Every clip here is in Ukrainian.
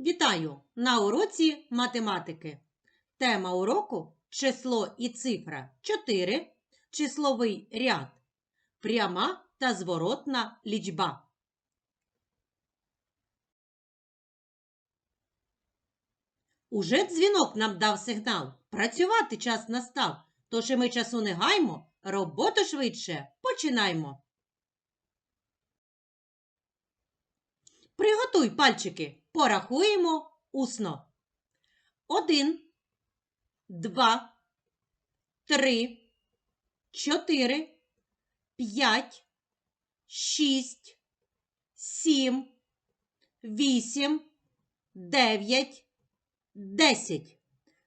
Вітаю на уроці математики. Тема уроку число і цифра 4, числовий ряд, пряма та зворотна лічба. Уже дзвінок нам дав сигнал. Працювати час настав. Тож і ми часу не гаймо, роботу швидше починаймо. Приготуй пальчики, порахуємо усно. Один, два, три, чотири, п'ять, шість, сім, вісім, дев'ять, десять.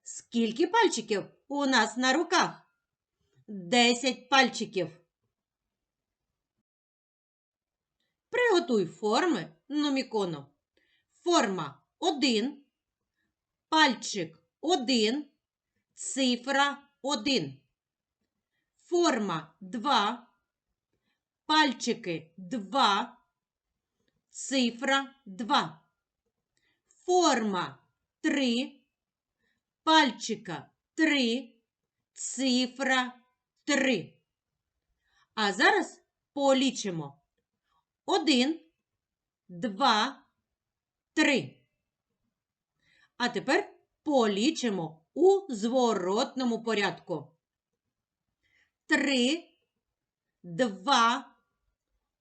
Скільки пальчиків у нас на руках? Десять пальчиків. Приготуй форми номікону. Форма 1, пальчик 1, цифра 1. Форма 2, пальчики 2, цифра 2. Форма 3, пальчика 3, цифра 3. А зараз полічимо. Один, два, три. А тепер полічимо у зворотному порядку. Три, два,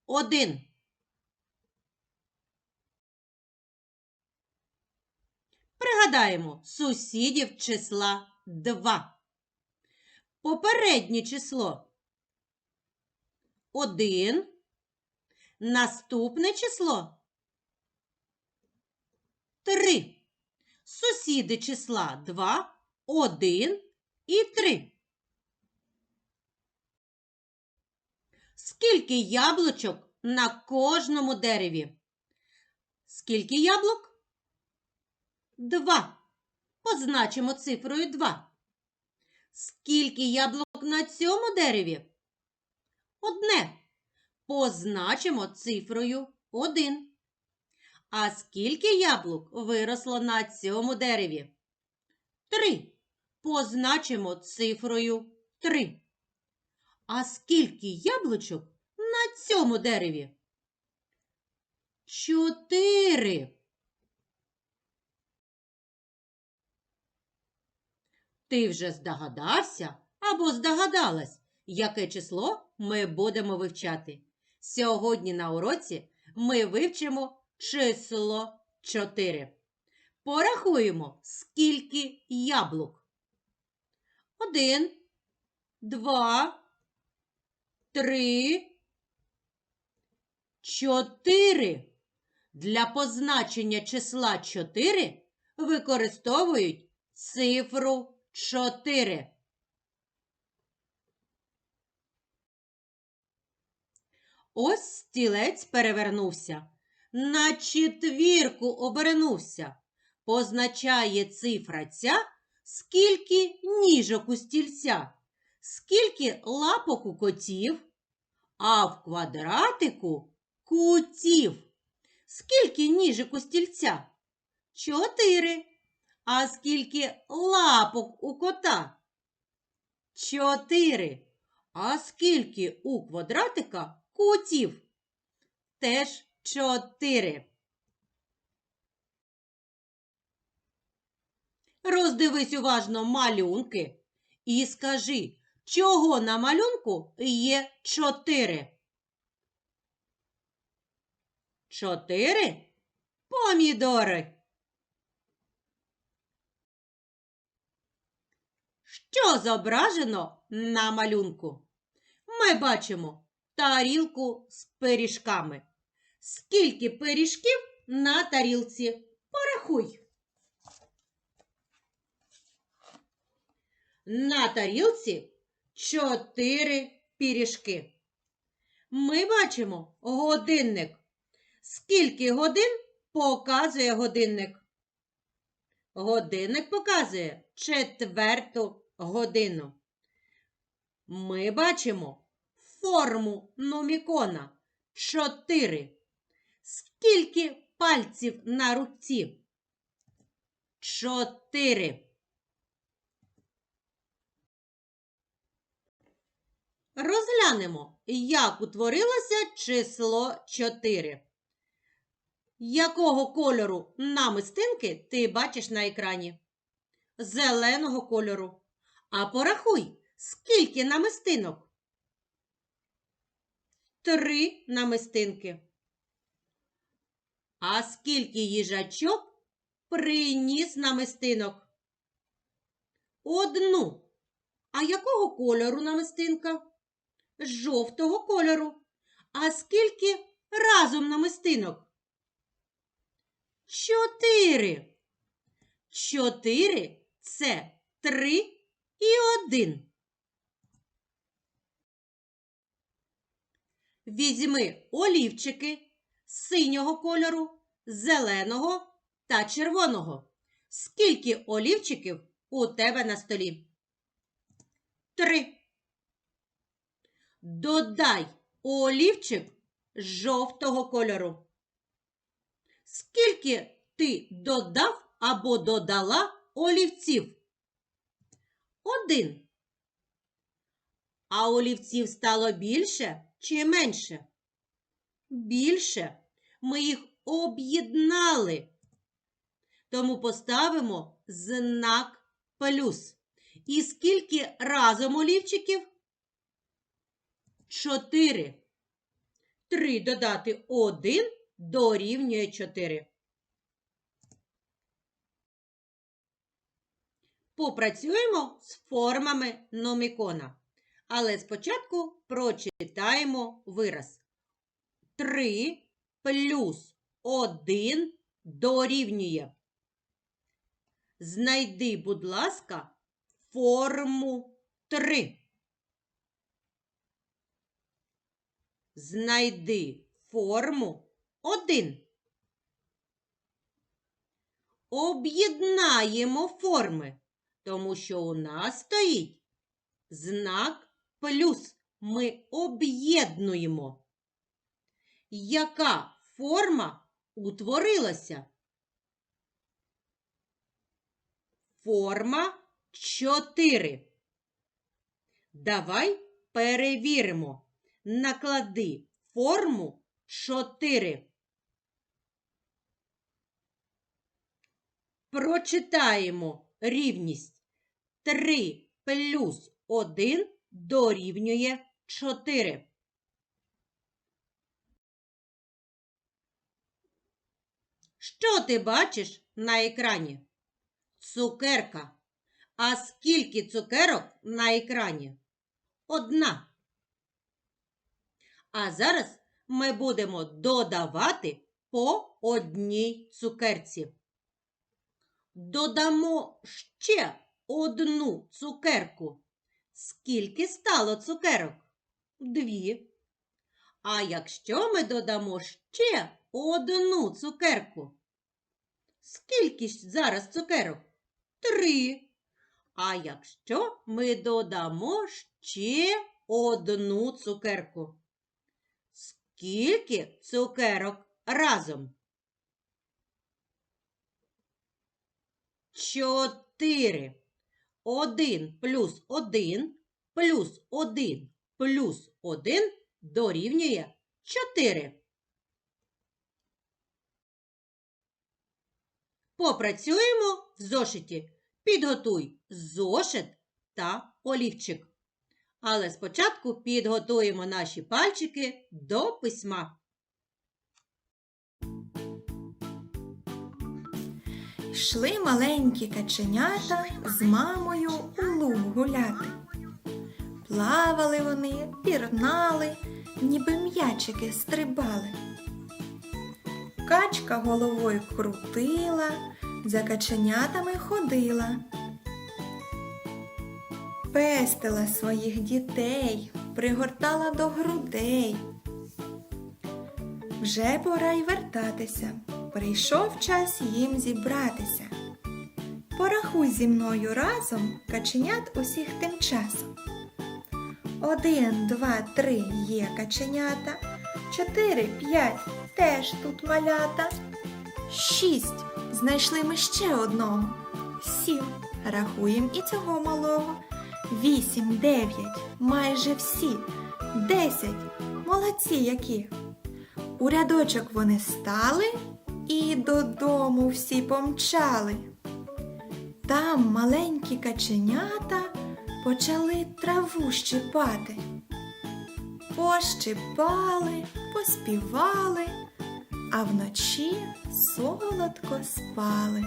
один. Пригадаємо сусідів числа 2. Попереднє число 1. Наступне число 3. Сусіди числа 2, 1 і 3. Скільки яблучок на кожному дереві? Скільки яблук? 2. Позначимо цифрою 2. Скільки яблук на цьому дереві? Одне. Позначимо цифрою 1. А скільки яблук виросло на цьому дереві? 3. Позначимо цифрою 3. А скільки яблучок на цьому дереві? 4. Ти вже здогадався або здогадалась, яке число ми будемо вивчати. Сьогодні на уроці ми вивчимо число 4. Порахуємо, скільки яблук. Один, два, три, чотири. Для позначення числа 4 використовують цифру 4. Ось стілець перевернувся, на четвірку обернувся. Позначає цифра ця, скільки ніжок у стільця, скільки лапок у котів, а в квадратику кутів. Скільки ніжок у стільця? Чотири. А скільки лапок у кота? Чотири. А скільки у квадратика кутів? Теж чотири. Роздивись уважно малюнки і скажи, чого на малюнку є чотири? Чотири помідори. Що зображено на малюнку? Ми бачимо тарілку з пиріжками. Скільки пиріжків на тарілці? Порахуй. На тарілці чотири пиріжки. Ми бачимо годинник. Скільки годин показує годинник? Годинник показує четверту годину. Ми бачимо форму номікона 4. Скільки пальців на руці? чотири. Розглянемо, як утворилося число 4. Якого кольору намистинки ти бачиш на екрані? Зеленого кольору. А порахуй, скільки намистинок? Три намистинки. А скільки їжачок приніс намистинок? Одну. А якого кольору намистинка? Жовтого кольору. А скільки разом намистинок? Чотири. Чотири це три і один. Візьми олівчики синього кольору, зеленого та червоного. Скільки олівчиків у тебе на столі? Три. Додай олівчик жовтого кольору. Скільки ти додав або додала олівців? Один. А олівців стало більше чи менше? Більше. Ми їх об'єднали. Тому поставимо знак плюс. І скільки разом олівчиків? Чотири. Три додати один дорівнює чотири. Попрацюємо з формами номікона. Але спочатку прочитаємо вираз. 3 плюс 1 дорівнює. Знайди, будь ласка, форму 3. Знайди форму 1. Об'єднаємо форми, тому що у нас стоїть знак плюс. Ми об'єднуємо. Яка форма утворилася? Форма 4. Давай перевіримо. Наклади форму 4. Прочитаємо рівність 3 плюс 1 дорівнює 4. Що ти бачиш на екрані? Цукерка. А скільки цукерок на екрані? Одна. А зараз ми будемо додавати по одній цукерці. Додамо ще одну цукерку. Скільки стало цукерок? Дві. А якщо ми додамо ще одну цукерку? Скільки ж зараз цукерок? Три. А якщо ми додамо ще одну цукерку? Скільки цукерок разом? Чотири. Один плюс один плюс один плюс один дорівнює чотири. Попрацюємо в зошиті. Підготуй зошит та олівчик. Але спочатку підготуємо наші пальчики до письма. Йшли маленькі каченята з мамою у луг гуляти. Плавали вони, пірнали, ніби м'ячики стрибали. Качка головою крутила, за каченятами ходила. Пестила своїх дітей, пригортала до грудей. Вже пора й вертатися. Прийшов час їм зібратися. Порахуй зі мною разом каченят усіх тим часом. Один, два, три є каченята. Чотири, п'ять теж тут малята. Шість. Знайшли ми ще одного. сім. Рахуємо і цього малого. Вісім, дев'ять, майже всі. Десять. Молодці які. У рядочок вони стали і додому всі помчали. Там маленькі каченята почали траву щипати. Пощипали, поспівали, а вночі солодко спали.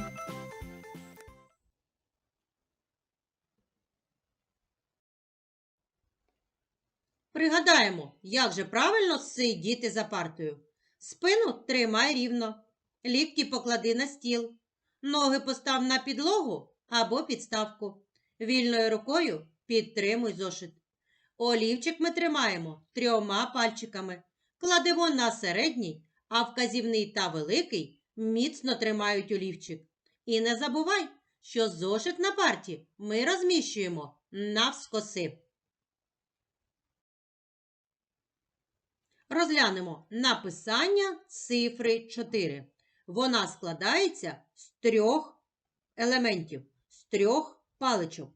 Пригадаємо, як же правильно сидіти за партою. Спину тримай рівно, лікті поклади на стіл, ноги постав на підлогу або підставку. Вільною рукою підтримуй зошит. Олівчик ми тримаємо трьома пальчиками, кладемо на середній, а вказівний та великий міцно тримають олівчик. І не забувай, що зошит на парті ми розміщуємо навскоси. Розглянемо написання цифри 4. Вона складається з трьох елементів, з трьох паличок.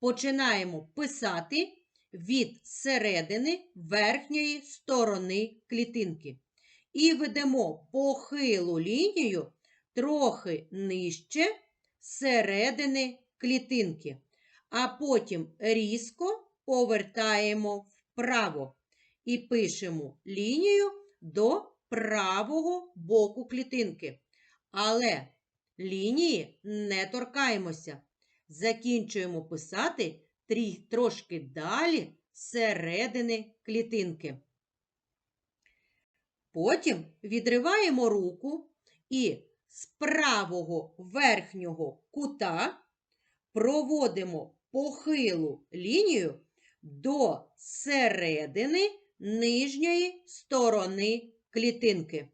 Починаємо писати від середини верхньої сторони клітинки. І ведемо похилу лінію трохи нижче середини клітинки. А потім різко повертаємо вправо і пишемо лінію до правого боку клітинки. Але лінії не торкаємося. Закінчуємо писати трошки далі середини клітинки. Потім відриваємо руку і з правого верхнього кута проводимо похилу лінію до середини нижньої сторони клітинки.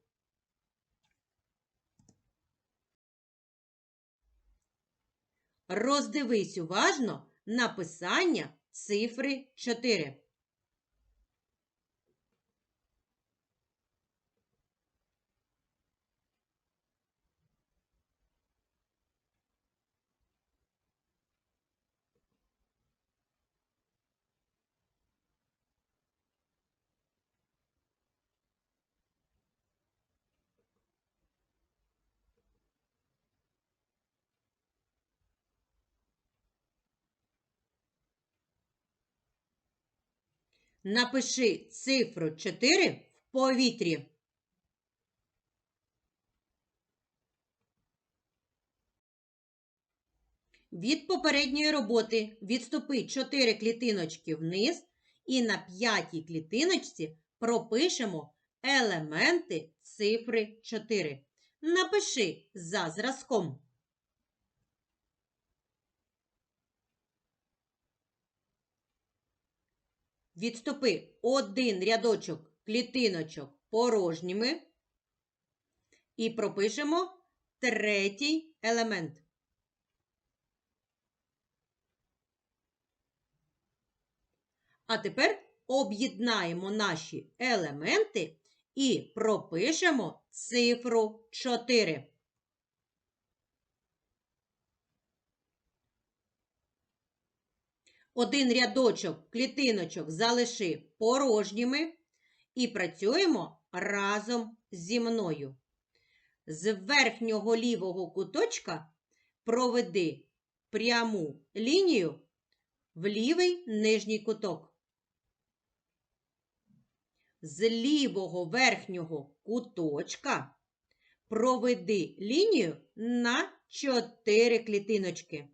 Роздивись уважно написання цифри 4. Напиши цифру 4 в повітрі. Від попередньої роботи відступи 4 клітиночки вниз і на п'ятій клітиночці пропишемо елементи цифри 4. Напиши за зразком. Відступи один рядочок клітиночок порожніми і пропишемо третій елемент. А тепер об'єднаємо наші елементи і пропишемо цифру 4. Один рядочок клітиночок залиши порожніми і працюємо разом зі мною. З верхнього лівого куточка проведи пряму лінію в лівий нижній куток. З лівого верхнього куточка проведи лінію на 4 клітиночки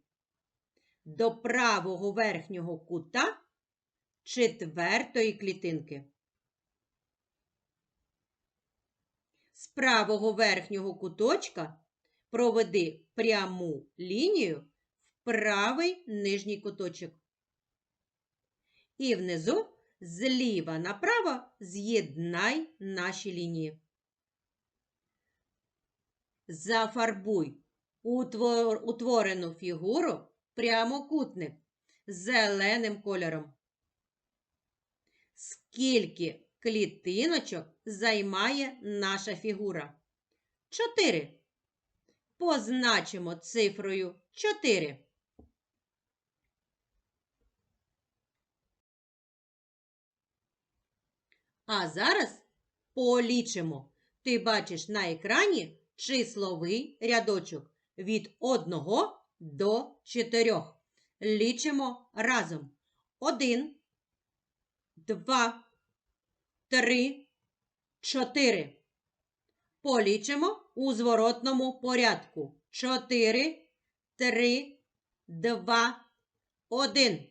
до правого верхнього кута четвертої клітинки. З правого верхнього куточка проведи пряму лінію в правий нижній куточок. І внизу зліва направо з'єднай наші лінії. Зафарбуй утворену фігуру прямокутник з зеленим кольором. Скільки клітиночок займає наша фігура? Чотири. Позначимо цифрою чотири. А зараз полічимо. Ти бачиш на екрані числовий рядочок від 1 до 4. Лічимо разом. 1, 2, 3, 4. Полічимо у зворотному порядку. 4, 3, 2, 1.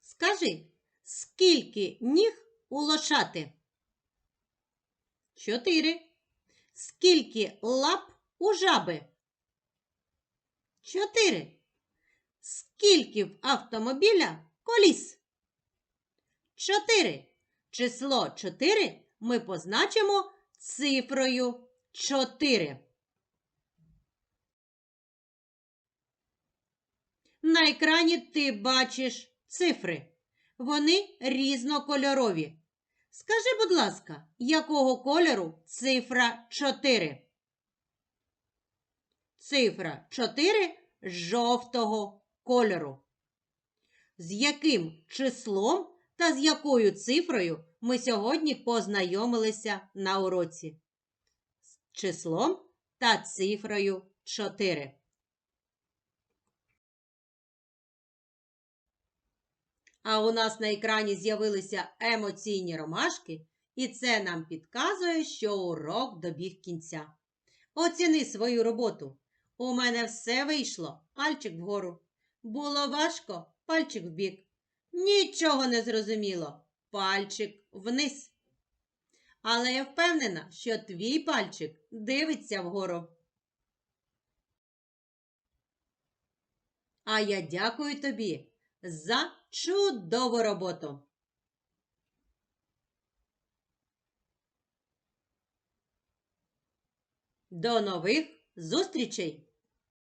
Скажи, скільки ніг у лошати? Чотири. Скільки лап у жаби? Чотири. Скільки в автомобіля коліс? Чотири. Число чотири ми позначимо цифрою чотири. На екрані ти бачиш цифри. Вони різнокольорові. Скажи, будь ласка, якого кольору цифра 4? Цифра 4 жовтого кольору. З яким числом та з якою цифрою ми сьогодні познайомилися на уроці? З числом та цифрою 4. А у нас на екрані з'явилися емоційні ромашки, і це нам підказує, що урок добіг кінця. Оціни свою роботу. У мене все вийшло, пальчик вгору. Було важко, пальчик вбік. Нічого не зрозуміло, пальчик вниз. Але я впевнена, що твій пальчик дивиться вгору. А я дякую тобі за чудову роботу. До нових зустрічей!